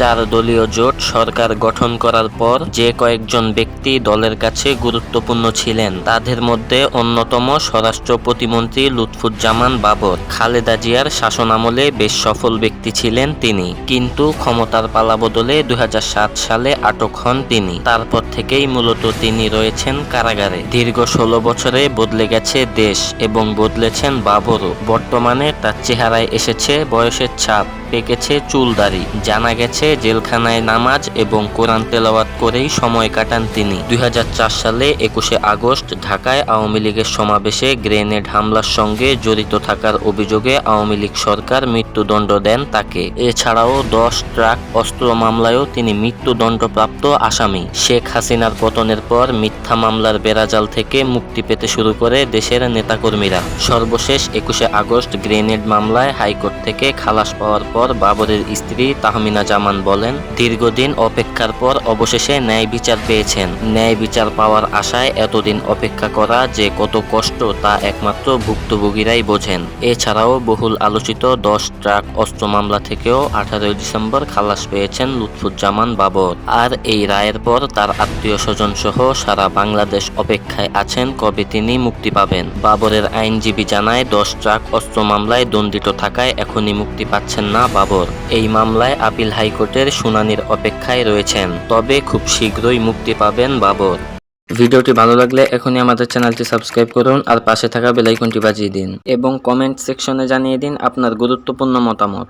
চার দলীয় জোট সরকার গঠন করার পর যে কয়েকজন ব্যক্তি দলের কাছে গুরুত্বপূর্ণ ছিলেন, তাদের মধ্যে অন্যতম স্বরাষ্ট্র প্রতিমন্ত্রী লুৎফুজ্জামান বাবর। খালেদা জিয়ার শাসনামলে বেশ সফল ব্যক্তি ছিলেন তিনি, কিন্তু ক্ষমতার পালা পালাবদলে দু হাজার সাত সালে আটক হন তিনি। তারপর থেকেই মূলত তিনি রয়েছেন কারাগারে। দীর্ঘ ষোলো বছরে বদলে গেছে দেশ এবং বদলেছেন বাবরও। বর্তমানে তার চেহারায় এসেছে বয়সের ছাপ, পেকেছে চুলদারি জানা গেছে জেলখানায় নামাজ এবং কোরআন তেলাওয়াত করেই সময় কাটান তিনি। দুই হাজার চার সালে একুশে আগস্ট ঢাকায় আওয়ামী লীগের সমাবেশে গ্রেনেড হামলার সঙ্গে জড়িত থাকার অভিযোগে আওয়ামী লীগ সরকার মৃত্যুদণ্ড দেন তাকে। এছাড়াও দশ ট্রাক অস্ত্র মামলায়ও তিনি মৃত্যুদণ্ডপ্রাপ্ত আসামি। শেখ হাসিনার পতনের পর মিথ্যা মামলার বেড়াজাল থেকে মুক্তি পেতে শুরু করে দেশের নেতাকর্মীরা। সর্বশেষ একুশে আগস্ট গ্রেনেড মামলায় হাইকোর্ট থেকে খালাস পাওয়ার পর বাবরের স্ত্রী তাহমিনা জামান বলেন, দীর্ঘদিন অপেক্ষার পর অবশেষে ন্যায় বিচার পেয়েছেন। ন্যায় বিচার পাওয়ার আশায় এতদিন অপেক্ষা করা যে কত কষ্ট তা একমাত্র ভুক্তভোগীরাই বোঝেন। এছাড়াও বহুল আলোচিত দশ ট্রাক অস্ত্র মামলা থেকেও আঠারোই ডিসেম্বর খালাস পেয়েছেন লুৎফুজ্জামান বাবর। আর এই রায়ের পর তার আত্মীয় স্বজন সহ সারা বাংলাদেশ অপেক্ষায় আছেন কবে তিনি মুক্তি পাবেন। বাবরের আইনজীবী জানায়, দশ ট্রাক অস্ত্র মামলায় দণ্ডিত থাকায় এখনই মুক্তি পাচ্ছেন না বাবর। এই মামলায় আপিল হাইকোর্টের শুনানির অপেক্ষায় রয়েছেন। তবে খুব শীঘ্রই মুক্তি পাবেন বাবর ভিডিওটি ভালো লাগলে এখনই আমাদের চ্যানেলটি সাবস্ক্রাইব করুন আর পাশে থাকা বেলাইকনটি বাজিয়ে দিন। এবং কমেন্ট সেকশনে জানিয়ে দিন আপনার গুরুত্বপূর্ণ মতামত।